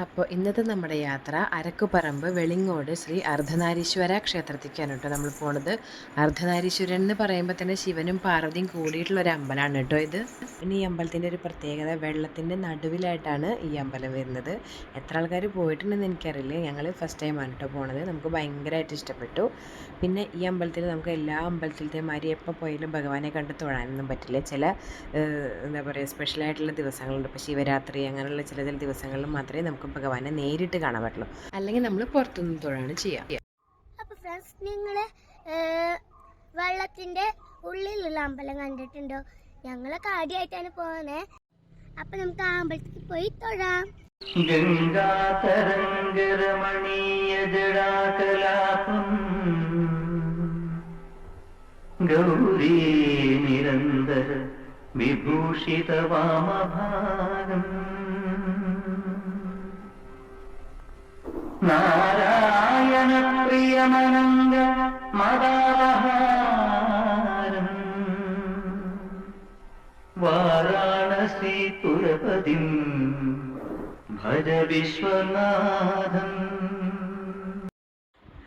അപ്പോൾ ഇന്നത്തെ നമ്മുടെ യാത്ര അരക്കുപറമ്പ് വെളിങ്ങോട് ശ്രീ അർദ്ധനാരീശ്വര ക്ഷേത്രത്തിലേക്കാണ് കേട്ടോ നമ്മൾ പോണത്. അർദ്ധനാരീശ്വരൻ എന്ന് പറയുമ്പോൾ തന്നെ ശിവനും പാർവതിയും കൂടിയിട്ടുള്ള ഒരു അമ്പലമാണ് കേട്ടോ ഇത്. പിന്നെ ഈ അമ്പലത്തിന്റെ ഒരു പ്രത്യേകത വെള്ളത്തിന്റെ നടുവിലായിട്ടാണ് ഈ അമ്പലം വരുന്നത്. എത്ര ആൾക്കാർ പോയിട്ടുണ്ടെന്ന് എനിക്കറിയില്ല. ഞങ്ങൾ ഫസ്റ്റ് ടൈമാണ് കേട്ടോ പോണത്. നമുക്ക് ഭയങ്കരമായിട്ട് ഇഷ്ടപ്പെട്ടു. പിന്നെ ഈ അമ്പലത്തിൽ നമുക്ക് എല്ലാ അമ്പലത്തിലത്തെ മാതിരി എപ്പോൾ പോയാലും ഭഗവാനെ കണ്ട് തൊഴാനൊന്നും പറ്റില്ല. ചില എന്താ പറയുക സ്പെഷ്യലായിട്ടുള്ള ദിവസങ്ങളുണ്ട്. ഇപ്പോൾ ശിവരാത്രി അങ്ങനെയുള്ള ചില ചില ദിവസങ്ങളിൽ മാത്രമേ നമുക്ക് ഭഗവാനെ നേരിട്ട് കാണാൻ പറ്റുള്ളൂ. അല്ലെങ്കിൽ നമ്മൾ പുറത്തുനിന്ന് തൊഴാണ് ചെയ്യാം അപ്പൊ ഫ്രണ്ട്സ് നിങ്ങൾ വെള്ളത്തിന്റെ ഉള്ളിലുള്ള അമ്പലം കണ്ടിട്ടുണ്ടോ? ഞങ്ങളൊക്കെ ആദ്യമായിട്ടാണ് പോകുന്നത് അപ്പൊ നമുക്ക് ആ അമ്പലത്തിൽ പോയി തൊഴാം. ഗംഗാതരംഗരമണീയജടാകലാപം ഗൗരീ നിരന്തര വിഭൂഷിതവാമഭാഗം. നാരായണ പ്രിയമനന്ദ മദാഹാരം വാരാണസി തുരപതി ഭജ വിശ്വനാഥം.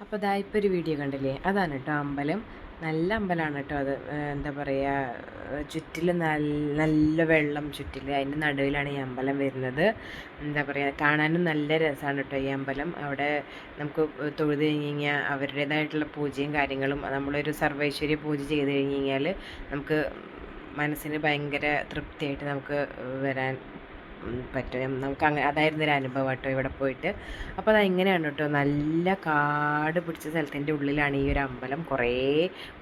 അപ്പോൾ ദാ ഇപ്പോൾ ഒരു വീഡിയോ കണ്ടില്ലേ? അതാണ് കേട്ടോ അമ്പലം നല്ല അമ്പലമാണ് കേട്ടോ അത്. എന്താ പറയുക ചുറ്റിൽ നല്ല നല്ല വെള്ളം ചുറ്റിൽ അതിന്റെ നടുവിലാണ് ഈ അമ്പലം വരുന്നത്. എന്താ പറയുക കാണാനും നല്ല രസമാണ് കേട്ടോ ഈ അമ്പലം. അവിടെ നമുക്ക് തൊഴുത് കഴിഞ്ഞ് കഴിഞ്ഞാൽ അവരുടേതായിട്ടുള്ള പൂജയും കാര്യങ്ങളും നമ്മളൊരു സർവൈശ്വര്യ പൂജ ചെയ്ത് കഴിഞ്ഞ് കഴിഞ്ഞാൽ നമുക്ക് മനസ്സിന് ഭയങ്കര തൃപ്തിയായിട്ട് നമുക്ക് വരാൻ പറ്റും. നമുക്ക് അങ്ങനെ അതായിരുന്നു ഒരു അനുഭവം കേട്ടോ ഇവിടെ പോയിട്ട്. അപ്പോൾ അത് എങ്ങനെയാണ് കേട്ടോ. നല്ല കാട് പിടിച്ച സ്ഥലത്തിന്റെ ഉള്ളിലാണ് ഈ ഒരു അമ്പലം. കുറേ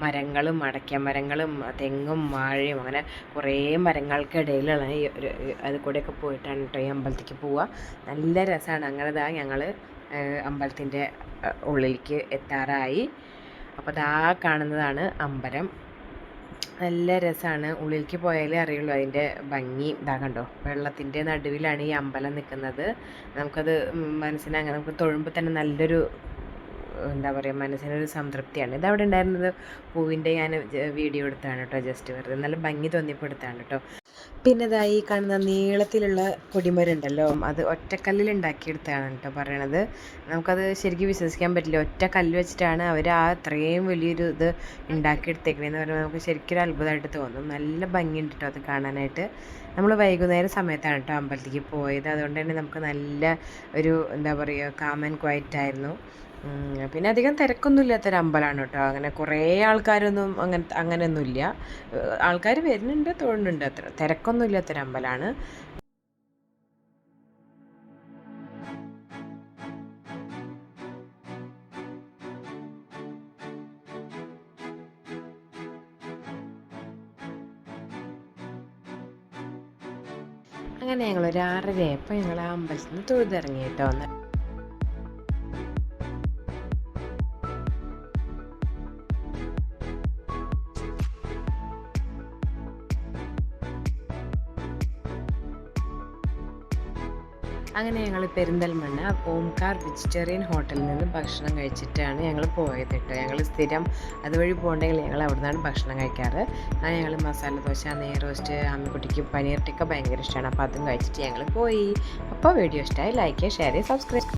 മരങ്ങളും അടയ്ക്ക മരങ്ങളും തെങ്ങും വാഴയും അങ്ങനെ കുറേ മരങ്ങൾക്കിടയിലാണ് ഈ ഒരു അത് കൂടെയൊക്കെ പോയിട്ടാണ് കേട്ടോ ഈ അമ്പലത്തിലേക്ക് പോവുക. നല്ല രസമാണ്. അങ്ങനെ ഇതാ ഞങ്ങൾ അമ്പലത്തിന്റെ ഉള്ളിലേക്ക് എത്താറായി. അപ്പോൾ ദാ കാണുന്നതാണ് അമ്പലം. നല്ല രസമാണ് ഉള്ളിലേക്ക് പോയാലേ അറിയുള്ളൂ അതിന്റെ ഭംഗി. ഇതാ കണ്ടോ? വെള്ളത്തിന്റെ നടുവിലാണ് ഈ അമ്പലം നിൽക്കുന്നത് നമുക്കത് മനസ്സിനങ്ങനെ നമുക്ക് തൊഴുമ്പോൾ തന്നെ നല്ലൊരു എന്താ പറയുക മനസ്സിനൊരു സംതൃപ്തിയാണ്. ഇത് അവിടെ ഉണ്ടായിരുന്നത് പൂവിന്റെ ഞാൻ വീഡിയോ എടുത്താണ് കേട്ടോ ജസ്റ്റ് വെറുതെ നല്ല ഭംഗി തോന്നിയപ്പോൾ എടുത്താണ് കേട്ടോ. പിന്നെ ഇതാ ഈ കാണുന്ന നീളത്തിലുള്ള കൊടിമരുണ്ടല്ലോ അത് ഒറ്റക്കല്ലിൽ ഉണ്ടാക്കിയെടുത്താണ് കേട്ടോ പറയണത്. നമുക്കത് ശരിക്കും വിശ്വസിക്കാൻ പറ്റില്ല. ഒറ്റ കല്ല് വെച്ചിട്ടാണ് അവർ ആ അത്രയും വലിയൊരു ഇത് ഉണ്ടാക്കിയെടുത്തേക്കണേന്ന് പറയുമ്പോൾ നമുക്ക് ശരിക്കും ഒരു അത്ഭുതമായിട്ട് തോന്നും. നല്ല ഭംഗിയുണ്ട് കേട്ടോ അത് കാണാനായിട്ട്. നമ്മൾ വൈകുന്നേരം സമയത്താണ് കേട്ടോ അമ്പലത്തിലേക്ക് പോയത്. അതുകൊണ്ട് തന്നെ നമുക്ക് നല്ല ഒരു എന്താ പറയുക കാമൻ ക്വയറ്റ് ആയിരുന്നു. പിന്നെ അധികം തിരക്കൊന്നും ഇല്ലാത്തൊരു അമ്പലമാണ് കേട്ടോ. അങ്ങനെ കുറേ ആൾക്കാരൊന്നും അങ്ങനെ അങ്ങനെയൊന്നുമില്ല. ആൾക്കാർ വരുന്നുണ്ട് തോന്നുന്നുണ്ട് അത്ര. തിരക്കൊന്നും അമ്പലമാണ്. അങ്ങനെ ഞങ്ങൾ ഒരു ആറരയപ്പോൾ ഞങ്ങൾ ആ അമ്പലത്തിൽ നിന്ന് തൊഴുതിറങ്ങി കേട്ടോ. അങ്ങനെ ഞങ്ങൾ പെരിന്തൽമണ്ണ ഓംകാർ വെജിറ്റേറിയൻ ഹോട്ടലിൽ നിന്ന് ഭക്ഷണം കഴിച്ചിട്ടാണ് ഞങ്ങൾ പോയത് കേട്ടോ. ഞങ്ങൾ സ്ഥിരം അതുവഴി പോകണ്ടെങ്കിൽ ഞങ്ങൾ അവിടെ നിന്നാണ് ഭക്ഷണം കഴിക്കാറ്. അങ്ങനെ ഞങ്ങൾ മസാല ദോശ നെയ് റോസ്റ്റ് അമ്മക്കുട്ടിക്ക് പനീർ ടിക്ക ഭയങ്കര ഇഷ്ടമാണ് അപ്പോൾ അതും കഴിച്ചിട്ട് ഞങ്ങൾ പോയി. അപ്പോൾ വീഡിയോ ഇഷ്ടമായി ലൈക്ക് ഷെയർ സബ്സ്ക്രൈബ്